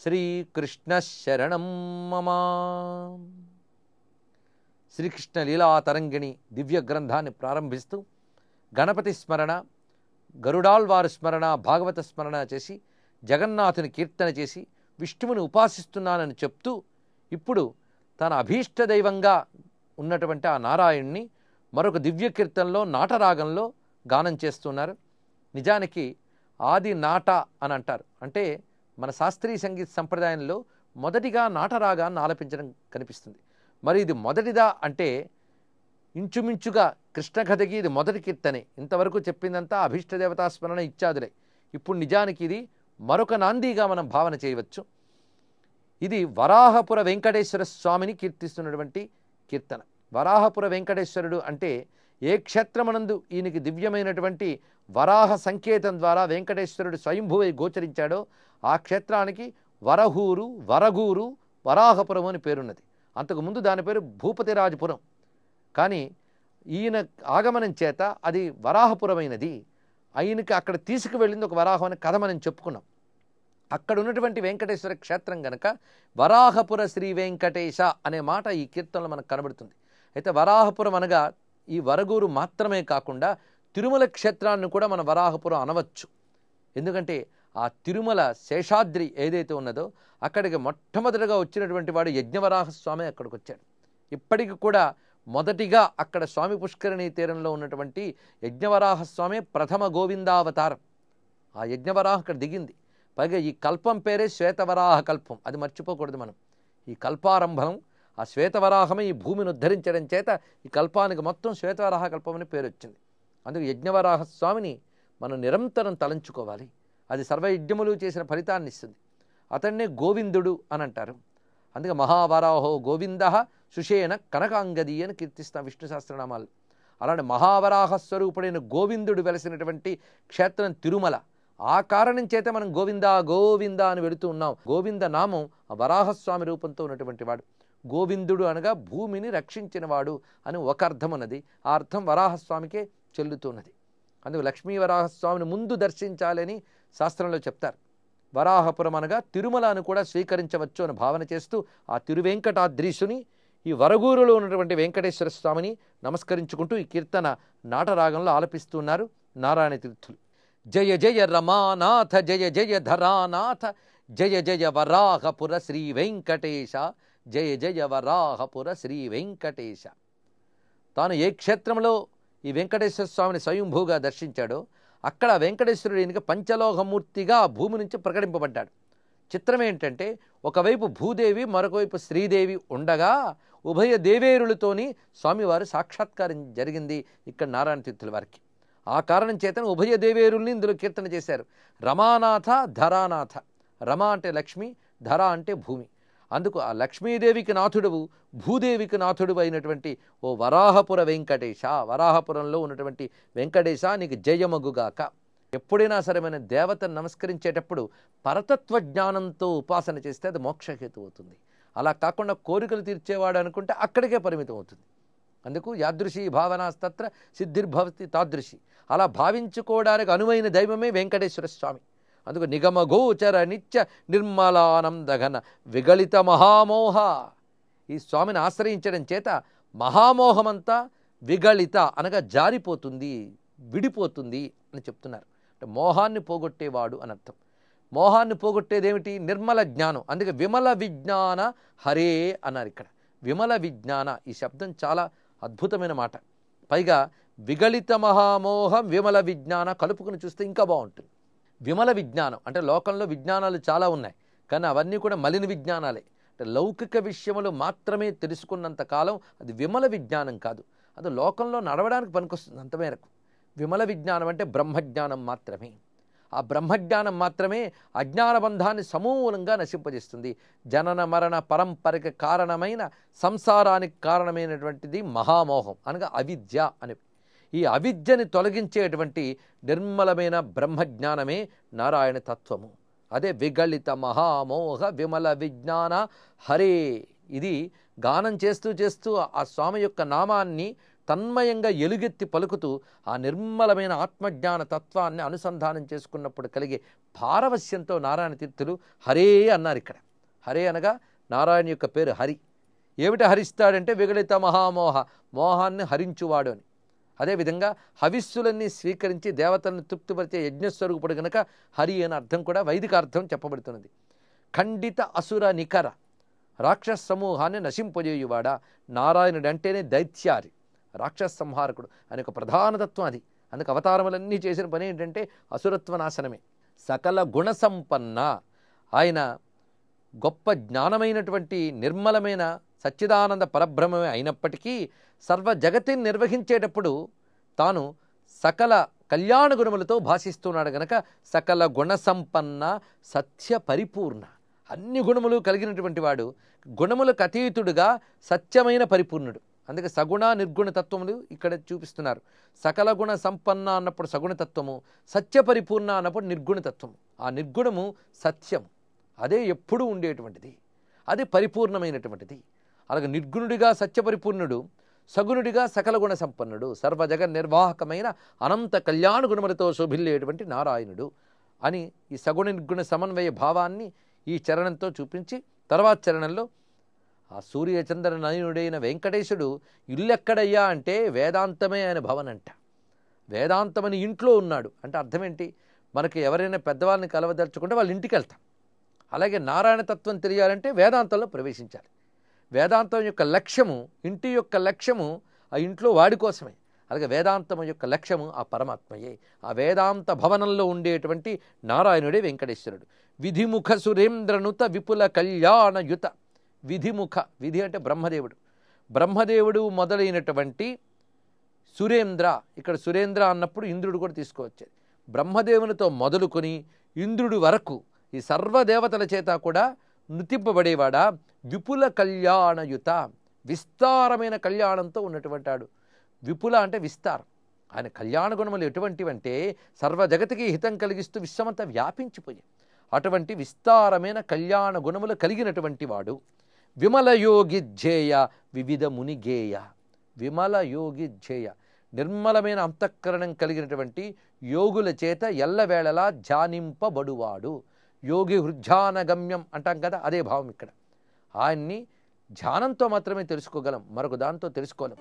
శ్రీకృష్ణ శరణం మమ. శ్రీకృష్ణ లీలా తరంగిణి దివ్య గ్రంథాన్ని ప్రారంభిస్తూ గణపతి స్మరణ గరుడాల్వారు స్మరణ భాగవత స్మరణ చేసి జగన్నాథుని కీర్తన చేసి విష్ణువుని ఉపాసిస్తున్నానని చెప్తూ ఇప్పుడు తన అభీష్ట దైవంగా ఉన్నటువంటి ఆ నారాయణ్ణి మరొక దివ్య కీర్తనలో నాటరాగంలో గానం చేస్తున్నారు. నిజానికి ఆది నాట అని అంటారు. అంటే మన శాస్త్రీయ సంగీత సంప్రదాయంలో మొదటిగా నాటరాగాన్ని ఆలపించడం కనిపిస్తుంది. మరి ఇది మొదటిదా అంటే ఇంచుమించుగా కృష్ణ కథకి ఇది మొదటి కీర్తనే. ఇంతవరకు చెప్పిందంతా అభీష్ట స్మరణ ఇత్యాదులే. ఇప్పుడు నిజానికి ఇది మరొక నాందిగా మనం భావన చేయవచ్చు. ఇది వరాహపుర వెంకటేశ్వర స్వామిని కీర్తిస్తున్నటువంటి కీర్తన. వరాహపుర వెంకటేశ్వరుడు అంటే ఏ క్షేత్రమనందు ఈయనకి దివ్యమైనటువంటి వరాహ సంకేతం ద్వారా వెంకటేశ్వరుడు స్వయంభువై గోచరించాడో ఆ క్షేత్రానికి వరహూరు వరగూరు వరాహపురం అని పేరున్నది. అంతకుముందు దాని పేరు భూపతిరాజపురం కానీ ఈయన ఆగమనం చేత అది వరాహపురమైనది. ఆయనకి అక్కడ తీసుకువెళ్ళింది ఒక వరాహం అనే కథ మనం చెప్పుకున్నాం. అక్కడ ఉన్నటువంటి వెంకటేశ్వర క్షేత్రం గనక వరాహపుర శ్రీ వెంకటేశ అనే మాట ఈ కీర్తనలో మనకు కనబడుతుంది. అయితే వరాహపురం అనగా ఈ వరగూరు మాత్రమే కాకుండా తిరుమల క్షేత్రాన్ని కూడా మన వరాహపురం అనవచ్చు. ఎందుకంటే ఆ తిరుమల శేషాద్రి ఏదైతే ఉన్నదో అక్కడికి మొట్టమొదటిగా వచ్చినటువంటి వాడు యజ్ఞవరాహ స్వామి అక్కడికి వచ్చాడు ఇప్పటికి కూడా మొదటిగా అక్కడ స్వామి పుష్కరిణి తీరంలో ఉన్నటువంటి యజ్ఞవరాహ స్వామి ప్రథమ గోవిందావతారం. ఆ యజ్ఞవరాహ అక్కడ దిగింది. పైగా ఈ కల్పం పేరే శ్వేతవరాహ కల్పం. అది మర్చిపోకూడదు మనం. ఈ కల్పారంభం ఆ శ్వేతవరాహమే ఈ భూమిని ఉద్ధరించడం చేత ఈ కల్పానికి మొత్తం శ్వేతవరాహ కల్పం అని పేరు వచ్చింది అందుకు యజ్ఞవరాహ స్వామిని మనం నిరంతరం తలంచుకోవాలి. అది సర్వయజ్ఞములు చేసిన ఫలితాన్ని ఇస్తుంది. అతన్నే గోవిందుడు అని అంటారు. అందుకే మహావరాహో గోవింద సుషేణ కనకాంగది అని కీర్తిస్తాం విష్ణు సహస్రనామాలు. అలాంటి మహావరాహ స్వరూపుడైన గోవిందుడు వెలసినటువంటి క్షేత్రం తిరుమల. ఆ కారణం చేత మనం గోవింద గోవింద అని వెళుతూ ఉన్నాం. గోవింద నామం వరాహస్వామి రూపంతో ఉన్నటువంటి వాడు. గోవిందుడు అనగా భూమిని రక్షించినవాడు అని ఒక అర్థం ఉన్నది. ఆ అర్థం వరాహస్వామికే చెల్లుతున్నది. అందుకు లక్ష్మీ వరాహస్వామిని ముందు దర్శించాలని శాస్త్రంలో చెప్తారు. వరాహపురం అనగా తిరుమల అని కూడా స్వీకరించవచ్చు అని భావన చేస్తూ ఆ తిరువెంకటాద్రీసుని ఈ వరగూరులో ఉన్నటువంటి వెంకటేశ్వర స్వామిని నమస్కరించుకుంటూ ఈ కీర్తన నాటరాగంలో ఆలపిస్తున్నారు నారాయణ తీర్థులు. జయ జయ రమానాథ జయ జయ ధరానాథ జయ జయ వరాహపుర శ్రీ వెంకటేశ జయ జయ వరాహపుర శ్రీ వెంకటేశ. తాను ఏ క్షేత్రంలో ఈ వెంకటేశ్వర స్వామిని స్వయంభూగా దర్శించాడో అక్కడ వెంకటేశ్వరుడు ఈయనకి పంచలోహమూర్తిగా భూమి నుంచి ప్రకటింపబడ్డాడు. చిత్రం ఏంటంటే ఒకవైపు భూదేవి మరొకవైపు శ్రీదేవి ఉండగా ఉభయ దేవేరులతోని స్వామివారు సాక్షాత్కారం జరిగింది ఇక్కడ నారాయణ తీర్థుల వారికి. ఆ కారణం చేతన ఉభయ దేవేరుల్ని ఇందులో కీర్తన చేశారు. రమానాథ ధరానాథ. రమ అంటే లక్ష్మి ధర అంటే భూమి. అందుకు ఆ లక్ష్మీదేవికి నాథుడువు భూదేవికి నాథుడు అయినటువంటి ఓ వరాహపుర వెంకటేశ. వరాహపురంలో ఉన్నటువంటి వెంకటేశ నీకు జయమగుగాక. ఎప్పుడైనా సరే మన దేవతను నమస్కరించేటప్పుడు పరతత్వ జ్ఞానంతో ఉపాసన చేస్తే అది మోక్షహేతు అవుతుంది. అలా కాకుండా కోరికలు తీర్చేవాడు అనుకుంటే అక్కడికే పరిమితం అవుతుంది. అందుకు యాదృశి భావనాస్తత్ర సిద్ధిర్భవతి తాదృశి. అలా భావించుకోవడానికి అనువైన దైవమే వెంకటేశ్వర స్వామి. అందుకు నిగమగోచర నిత్య నిర్మలానందఘన విగళిత మహామోహ. ఈ స్వామిని ఆశ్రయించడం చేత మహామోహమంతా విగళిత అనగా జారిపోతుంది విడిపోతుంది అని చెప్తున్నారు. అంటే మోహాన్ని పోగొట్టేవాడు అని అర్థం. మోహాన్ని పోగొట్టేదేమిటి? నిర్మల జ్ఞానం. అందుకే విమల విజ్ఞాన హరే అన్నారు ఇక్కడ. విమల విజ్ఞాన ఈ శబ్దం చాలా అద్భుతమైన మాట. పైగా విగళిత మహామోహం విమల విజ్ఞాన కలుపుకుని చూస్తే ఇంకా బాగుంటుంది. విమల విజ్ఞానం. అంటే లోకంలో విజ్ఞానాలు చాలా ఉన్నాయి. కానీ అవన్నీ కూడా మలిన విజ్ఞానాలే. అంటే లౌకిక విషయములు మాత్రమే తెలుసుకున్నంత కాలం అది విమల విజ్ఞానం కాదు. అది లోకంలో నడవడానికి పనికొస్తుంది అంత మేరకు. విమల విజ్ఞానం అంటే బ్రహ్మజ్ఞానం మాత్రమే. ఆ బ్రహ్మజ్ఞానం మాత్రమే అజ్ఞానబంధాన్ని సమూలంగా నశింపజేస్తుంది. జనన మరణ పరంపరకి కారణమైన సంసారానికి కారణమైనటువంటిది మహామోహం అనగా అవిద్య అని ఈ అవిద్యని తొలగించేటువంటి నిర్మలమైన బ్రహ్మజ్ఞానమే నారాయణ తత్వము. అదే విగళిత మహామోహ విమల విజ్ఞాన హరే. ఇది గానం చేస్తూ చేస్తూ ఆ స్వామి యొక్క నామాన్ని తన్మయంగా ఎలుగెత్తి పలుకుతూ ఆ నిర్మలమైన ఆత్మజ్ఞాన తత్వాన్ని అనుసంధానం చేసుకున్నప్పుడు కలిగే పారవస్యంతో నారాయణ తీర్థులు హరే అన్నారు ఇక్కడ. హరే అనగా నారాయణ యొక్క పేరు హరి. ఏమిటి హరిస్తాడంటే విగళిత మహామోహ మోహాన్ని హరించువాడు అని. అదేవిధంగా హవిస్సులన్నీ స్వీకరించి దేవతలను తృప్తిపరిచే యజ్ఞస్వరూపుడు గనక హరి అనే అర్థం కూడా వైదిక అర్థం చెప్పబడుతున్నది. ఖండిత అసుర నికర రాక్షస సమూహాన్ని నశింపజేయువాడా నారాయణుడు అంటేనే దైత్యారి రాక్షస సంహారకుడు అనే ఒక ప్రధాన తత్వం అది. అందుకు అవతారములన్నీ చేసిన పని ఏంటంటే అసురత్వ నాశనమే. సకల గుణ సంపన్న. ఆయన గొప్ప జ్ఞానమైనటువంటి నిర్మలమైన సచ్చిదానంద పరబ్రహ్మమే అయినప్పటికీ సర్వ జగతిని నిర్వహించేటప్పుడు తాను సకల కళ్యాణ గుణములతో భాషిస్తున్నాడు గనక సకల గుణ సంపన్న సత్య పరిపూర్ణ అన్ని గుణములు కలిగినటువంటి వాడు గుణములకు అతీతుడుగా సత్యమైన పరిపూర్ణుడు. అందుకే సగుణ నిర్గుణ తత్వములు ఇక్కడ చూపిస్తున్నారు. సకల గుణ సంపన్న అన్నప్పుడు సగుణతత్వము సత్య పరిపూర్ణ అన్నప్పుడు నిర్గుణ తత్వము. ఆ నిర్గుణము సత్యము. అదే ఎప్పుడూ ఉండేటువంటిది. అది పరిపూర్ణమైనటువంటిది. అలాగే నిర్గుణుడిగా సత్యపరిపూర్ణుడు సగుణుడిగా సకల గుణ సంపన్నుడు సర్వజగ నిర్వాహకమైన అనంత కళ్యాణ గుణములతో శోభిల్లేటువంటి నారాయణుడు అని ఈ సగుణ నిర్గుణ సమన్వయ భావాన్ని ఈ చరణంతో చూపించి తర్వాత చరణంలో ఆ సూర్యచంద్ర నయనుడైన వెంకటేశుడు ఇల్లెక్కడయ్యా అంటే వేదాంతమే ఆయన భవనంట. వేదాంతమని ఇంట్లో ఉన్నాడు. అంటే అర్థం ఏంటి మనకి ఎవరైనా పెద్దవాళ్ళని కలవదలుచుకుంటే వాళ్ళ ఇంటికి వెళ్తాం. అలాగే నారాయణ తత్వం తెలియాలంటే వేదాంతంలో ప్రవేశించాలి. వేదాంతం యొక్క లక్ష్యము ఇంటి యొక్క లక్ష్యము ఆ ఇంట్లో వాడి కోసమే. అలాగే వేదాంతం యొక్క లక్ష్యము ఆ పరమాత్మయే. ఆ వేదాంత భవనంలో ఉండేటువంటి నారాయణుడే వెంకటేశ్వరుడు. విధిముఖ సురేంద్రనుత విపుల కళ్యాణయుత విధిముఖ విధి అంటే బ్రహ్మదేవుడు. బ్రహ్మదేవుడు మొదలైనటువంటి సురేంద్ర ఇక్కడ సురేంద్ర అన్నప్పుడు ఇంద్రుడు కూడా తీసుకువచ్చేది బ్రహ్మదేవునితో మొదలుకొని ఇంద్రుడి వరకు ఈ సర్వదేవతల చేత కూడా నృతింపబడేవాడా? విపుల కళ్యాణయుత విస్తారమైన కళ్యాణంతో ఉన్నటువంటి వాడు విపుల అంటే విస్తారం. ఆయన కళ్యాణ గుణములు ఎటువంటివంటే సర్వ జగతికి హితం కలిగిస్తూ విశ్వమంతా వ్యాపించిపోయాయి అటువంటి విస్తారమైన కళ్యాణ గుణములు కలిగినటువంటి వాడు. విమలయోగి ధ్యేయ వివిధ మునిగేయ విమలయోగి ధ్యేయ. నిర్మలమైన అంతఃకరణం కలిగినటువంటి యోగుల చేత ఎల్లవేళలా ధ్యానింపబడువాడు. యోగి హృధ్యానగమ్యం అంటాం కదా అదే భావం ఇక్కడ. ఆయన్ని ధ్యానంతో మాత్రమే తెలుసుకోగలం మరొక దాంతో తెలుసుకోలేం.